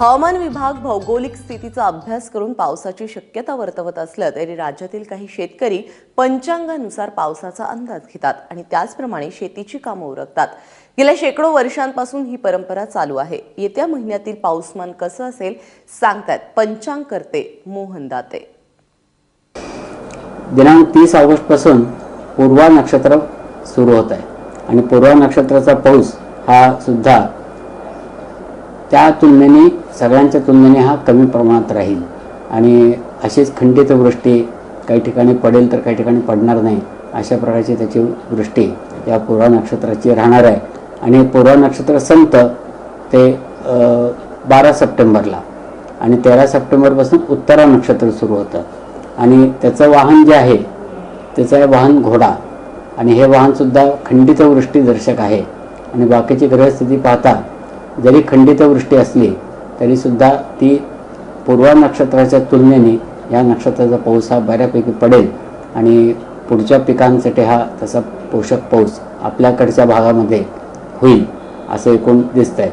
हवामान विभाग भौगोलिक स्थितीचा अभ्यास करून पावसाची शक्यता वर्तवत असलं तरी राज्यातील काही शेतकरी पंचांगानुसार पावसाचा अंदाज घेतात आणि त्याचप्रमाणे शेतीची कामं उरकतात. गेल्या शेकडो वर्षांपासून ही परंपरा चालू आहे. येत्या महिन्यातील पाऊसमान कसं असेल सांगतायत पंचांग करते मोहन दाते. दिनांक तीस ऑगस्टपासून पूर्वा नक्षत्र सुरू होत आहे. आणि पूर्वा नक्षत्राचा पाऊस हा सुद्धा त्या तुलनेने सगळ्यांच्या तुलनेने हा कमी प्रमाणात राहील. आणि अशीच खंडित वृष्टी काही ठिकाणी पडेल तर काही ठिकाणी पडणार नाही अशा प्रकारची त्याची वृष्टी या पूर्वा नक्षत्राची राहणार आहे. आणि पूर्वा नक्षत्र संत ते बारा सप्टेंबरला. आणि तेरा सप्टेंबरपासून उत्तरा नक्षत्र सुरू होतं. आणि त्याचं वाहन जे आहे त्याचं आहे वाहन घोडा. आणि हे वाहनसुद्धा खंडित वृष्टी दर्शक आहे. आणि बाकीची ग्रहस्थिती पाहता जरी खंडित वृष्टी असली तरीसुद्धा ती पूर्वा नक्षत्राच्या तुलनेने या नक्षत्राचा पाऊस हा बऱ्यापैकी पडेल. आणि पुढच्या पिकांसाठी हा तसा पोषक पाऊस आपल्याकडच्या भागामध्ये होईल असं एकूण दिसत आहे